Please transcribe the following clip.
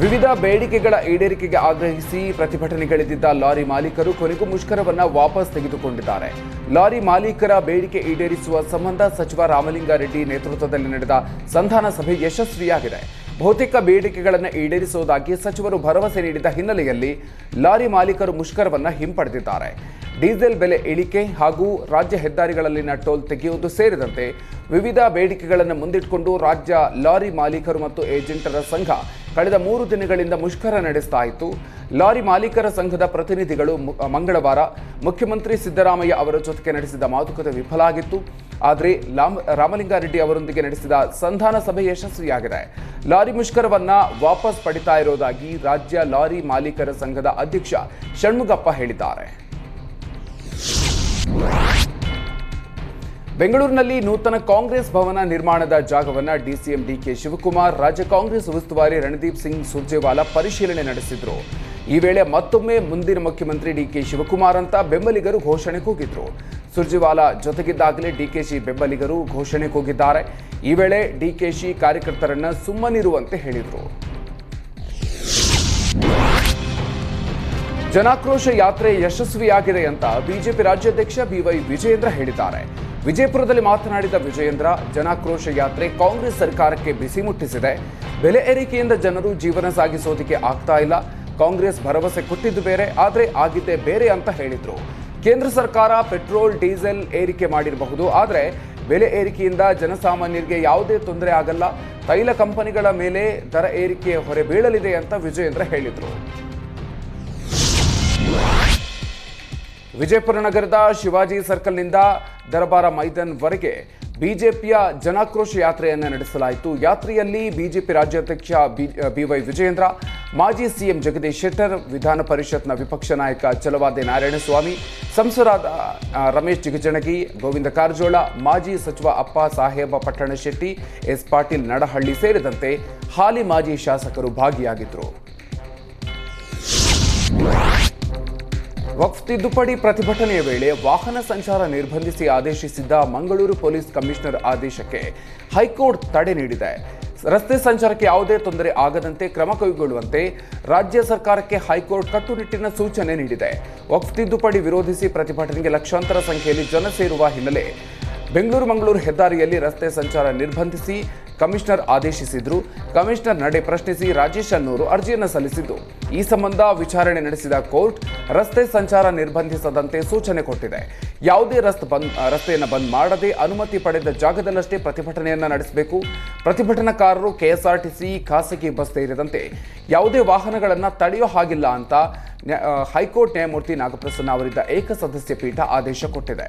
ವಿವಿಧ ಬೇಡಿಕೆಗಳ ಈಡೇರಿಕೆಗೆ ಆಗ್ರಹಿಸಿ ಪ್ರತಿಭಟನೆಗಳಿದ್ದ ಲಾರಿ ಮಾಲೀಕರು ಕೊನೆಗೂ ಮುಷ್ಕರವನ್ನು ವಾಪಸ್ ತೆಗೆದುಕೊಂಡಿದ್ದಾರೆ. ಲಾರಿ ಮಾಲೀಕರ ಬೇಡಿಕೆ ಈಡೇರಿಸುವ ಸಂಬಂಧ ಸಚಿವ ರಾಮಲಿಂಗಾರೆಡ್ಡಿ ನೇತೃತ್ವದಲ್ಲಿ ನಡೆದ ಸಂಧಾನ ಸಭೆ ಯಶಸ್ವಿಯಾಗಿದೆ. ಬಹುತೇಕ ಬೇಡಿಕೆಗಳನ್ನು ಈಡೇರಿಸುವುದಾಗಿ ಸಚಿವರು ಭರವಸೆ ನೀಡಿದ ಹಿನ್ನೆಲೆಯಲ್ಲಿ ಲಾರಿ ಮಾಲೀಕರು ಮುಷ್ಕರವನ್ನು ಹಿಂಪಡೆದಿದ್ದಾರೆ. ಡೀಸೆಲ್ ಬೆಲೆ ಇಳಿಕೆ ಹಾಗೂ ರಾಜ್ಯ ಹೆದ್ದಾರಿಗಳಲ್ಲಿನ ಟೋಲ್ ತೆಗೆಯುವುದು ಸೇರಿದಂತೆ ವಿವಿಧ ಬೇಡಿಕೆಗಳನ್ನು ಮುಂದಿಟ್ಟುಕೊಂಡು ರಾಜ್ಯ ಲಾರಿ ಮಾಲೀಕರು ಮತ್ತು ಏಜೆಂಟರ ಸಂಘ ಕಳೆದ ಮೂರು ದಿನಗಳಿಂದ ಮುಷ್ಕರ ನಡೆಸ್ತಾ ಇತ್ತು. ಲಾರಿ ಮಾಲೀಕರ ಸಂಘದ ಪ್ರತಿನಿಧಿಗಳು ಮಂಗಳವಾರ ಮುಖ್ಯಮಂತ್ರಿ ಸಿದ್ದರಾಮಯ್ಯ ಅವರ ಜೊತೆಗೆ ನಡೆಸಿದ ಮಾತುಕತೆ ವಿಫಲ ಆಗಿತ್ತು. ಆದರೆ ಲಾಮ್, ರಾಮಲಿಂಗಾರೆಡ್ಡಿ ಅವರೊಂದಿಗೆ ನಡೆಸಿದ ಸಂಧಾನ ಸಭೆ ಯಶಸ್ವಿಯಾಗಿದೆ. ಲಾರಿ ಮುಷ್ಕರವನ್ನ ವಾಪಸ್ ಪಡಿತಾ ಇರೋದಾಗಿ ರಾಜ್ಯ ಲಾರಿ ಮಾಲೀಕರ ಸಂಘದ ಅಧ್ಯಕ್ಷ ಷಣ್ಮುಗಪ್ಪ ಹೇಳಿದ್ದಾರೆ. ಬೆಂಗಳೂರಿನಲ್ಲಿ ನೂತನ ಕಾಂಗ್ರೆಸ್ ಭವನ ನಿರ್ಮಾಣದ ಜಾಗವನ್ನು ಡಿಸಿಎಂ ಡಿಕೆ ಶಿವಕುಮಾರ್, ರಾಜ್ಯ ಕಾಂಗ್ರೆಸ್ ಉಸ್ತುವಾರಿ ರಣದೀಪ್ ಸಿಂಗ್ ಸುರ್ಜೇವಾಲಾ ಪರಿಶೀಲನೆ ನಡೆಸಿದ್ರು. ಈ ವೇಳೆ ಮತ್ತೊಮ್ಮೆ ಮುಂದಿನ ಮುಖ್ಯಮಂತ್ರಿ ಡಿಕೆ ಶಿವಕುಮಾರ್ ಅಂತ ಬೆಂಬಲಿಗರು ಘೋಷಣೆ ಕೂಗಿದ್ರು ಸುರ್ಜೇವಾಲಾ ಜೊತೆಗಿದ್ದಾಗಲೇ ಡಿಕೆಶಿ ಬೆಂಬಲಿಗರು ಘೋಷಣೆ ಕೂಗಿದ್ದಾರೆ ಈ ವೇಳೆ ಡಿಕೆಶಿ ಕಾರ್ಯಕರ್ತರನ್ನ ಸುಮ್ಮನಿರುವಂತೆ ಹೇಳಿದರು. ಜನಾಕ್ರೋಶ ಯಾತ್ರೆ ಯಶಸ್ವಿಯಾಗಿದೆ ಅಂತ ಬಿಜೆಪಿ ರಾಜ್ಯಾಧ್ಯಕ್ಷ ಬಿವೈ ವಿಜಯೇಂದ್ರ ಹೇಳಿದ್ದಾರೆ. ವಿಜಯಪುರದಲ್ಲಿ ಮಾತನಾಡಿದ ವಿಜಯೇಂದ್ರ, ಜನಾಕ್ರೋಶ ಯಾತ್ರೆ ಕಾಂಗ್ರೆಸ್ ಸರ್ಕಾರಕ್ಕೆ ಬಿಸಿ ಮುಟ್ಟಿಸಿದೆ. ಬೆಲೆ ಏರಿಕೆಯಿಂದ ಜನರು ಜೀವನ ಸಾಗಿಸೋದಿಕ್ಕೆ ಆಗ್ತಾ ಇಲ್ಲ. ಕಾಂಗ್ರೆಸ್ ಭರವಸೆ ಕೊಟ್ಟಿದ್ದು ಬೇರೆ, ಆದರೆ ಆಗಿದ್ದೇ ಬೇರೆ ಅಂತ ಹೇಳಿದ್ರು. ಕೇಂದ್ರ ಸರ್ಕಾರ ಪೆಟ್ರೋಲ್, ಡೀಸೆಲ್ ಏರಿಕೆ ಮಾಡಿರಬಹುದು, ಆದರೆ ಬೆಲೆ ಏರಿಕೆಯಿಂದ ಜನಸಾಮಾನ್ಯರಿಗೆ ಯಾವುದೇ ತೊಂದರೆ ಆಗಲ್ಲ. ತೈಲ ಕಂಪನಿಗಳ ಮೇಲೆ ದರ ಏರಿಕೆ ಹೊರೆ ಬೀಳಲಿದೆ ಅಂತ ವಿಜಯೇಂದ್ರ ಹೇಳಿದರು. ವಿಜಯಪುರ ನಗರದ ಶಿವಾಜಿ ಸರ್ಕಲ್ನಿಂದ ದರಬಾರ ಮೈದಾನ್ವರೆಗೆ ಬಿಜೆಪಿಯ ಜನಾಕ್ರೋಶ ಯಾತ್ರೆಯನ್ನು ನಡೆಸಲಾಯಿತು. ಯಾತ್ರೆಯಲ್ಲಿ ಬಿಜೆಪಿ ರಾಜ್ಯಾಧ್ಯಕ್ಷ ಬಿವೈ ವಿಜಯೇಂದ್ರ, ಮಾಜಿ ಸಿಎಂ ಜಗದೀಶ್ ಶೆಟ್ಟರ್, ವಿಧಾನ ಪರಿಷತ್ನ ವಿಪಕ್ಷ ನಾಯಕ ಚಲವಾದೆ ನಾರಾಯಣಸ್ವಾಮಿ ಸಂಸದರಾದ ರಮೇಶ್ ಜಿಗಜಣಗಿ, ಗೋವಿಂದ ಕಾರಜೋಳ, ಮಾಜಿ ಸಚಿವ ಅಪ್ಪ ಸಾಹೇಬ ಪಟ್ಟಣಶೆಟ್ಟಿ, ಎಸ್ ಪಾಟೀಲ್ ನಡಹಳ್ಳಿ ಸೇರಿದಂತೆ ಹಾಲಿ ಮಾಜಿ ಶಾಸಕರು ಭಾಗಿಯಾಗಿದ್ದರು ವಕ್ಫ್ ತಿದ್ದುಪಡಿ ಪ್ರತಿಭಟನೆಯ ವೇಳೆ ವಾಹನ ಸಂಚಾರ ನಿರ್ಬಂಧಿಸಿ ಆದೇಶಿಸಿದ್ದ ಮಂಗಳೂರು ಪೊಲೀಸ್ ಕಮಿಷನರ್ ಆದೇಶಕ್ಕೆ ಹೈಕೋರ್ಟ್ ತಡೆ ನೀಡಿದೆ. ರಸ್ತೆ ಸಂಚಾರಕ್ಕೆ ಯಾವುದೇ ತೊಂದರೆ ಆಗದಂತೆ ಕ್ರಮ ಕೈಗೊಳ್ಳುವಂತೆ ರಾಜ್ಯ ಸರ್ಕಾರಕ್ಕೆ ಹೈಕೋರ್ಟ್ ಕಟ್ಟುನಿಟ್ಟಿನ ಸೂಚನೆ ನೀಡಿದೆ. ವಕ್ಫ್ ತಿದ್ದುಪಡಿ ವಿರೋಧಿಸಿ ಪ್ರತಿಭಟನೆಗೆ ಲಕ್ಷಾಂತರ ಸಂಖ್ಯೆಯಲ್ಲಿ ಜನ ಸೇರುವ ಹಿನ್ನೆಲೆ ಬೆಂಗಳೂರು ಮಂಗಳೂರು ಹೆದ್ದಾರಿಯಲ್ಲಿ ರಸ್ತೆ ಸಂಚಾರ ನಿರ್ಬಂಧಿಸಿ ಕಮಿಷನರ್ ಆದೇಶಿಸಿದ್ರು. ಕಮಿಷನರ್ ನಡೆ ಪ್ರಶ್ನಿಸಿ ರಾಜೇಶ್ ಅನ್ನೂರು ಅರ್ಜಿಯನ್ನು ಸಲ್ಲಿಸಿದ್ದು. ಈ ಸಂಬಂಧ ವಿಚಾರಣೆ ನಡೆಸಿದ ಕೋರ್ಟ್ ರಸ್ತೆ ಸಂಚಾರ ನಿರ್ಬಂಧಿಸದಂತೆ ಸೂಚನೆ ಕೊಟ್ಟಿದೆ. ಯಾವುದೇ ರಸ್ತೆ ಬಂದ್, ರಸ್ತೆಯನ್ನು ಬಂದ್ ಮಾಡದೆ ಅನುಮತಿ ಪಡೆದ ಜಾಗದಲ್ಲಷ್ಟೇ ಪ್ರತಿಭಟನೆಯನ್ನು ನಡೆಸಬೇಕು. ಪ್ರತಿಭಟನಾಕಾರರು ಕೆಎಸ್ಆರ್ಟಿಸಿ, ಖಾಸಗಿ ಬಸ್ ಸೇರಿದಂತೆ ಯಾವುದೇ ವಾಹನಗಳನ್ನು ತಡೆಯೋ ಹಾಗಿಲ್ಲ ಅಂತ ಹೈಕೋರ್ಟ್ ನ್ಯಾಯಮೂರ್ತಿ ನಾಗಪ್ರಸನ್ನ ಅವರಿದ್ದ ಏಕಸದಸ್ಯ ಪೀಠ ಆದೇಶ ಕೊಟ್ಟಿದೆ.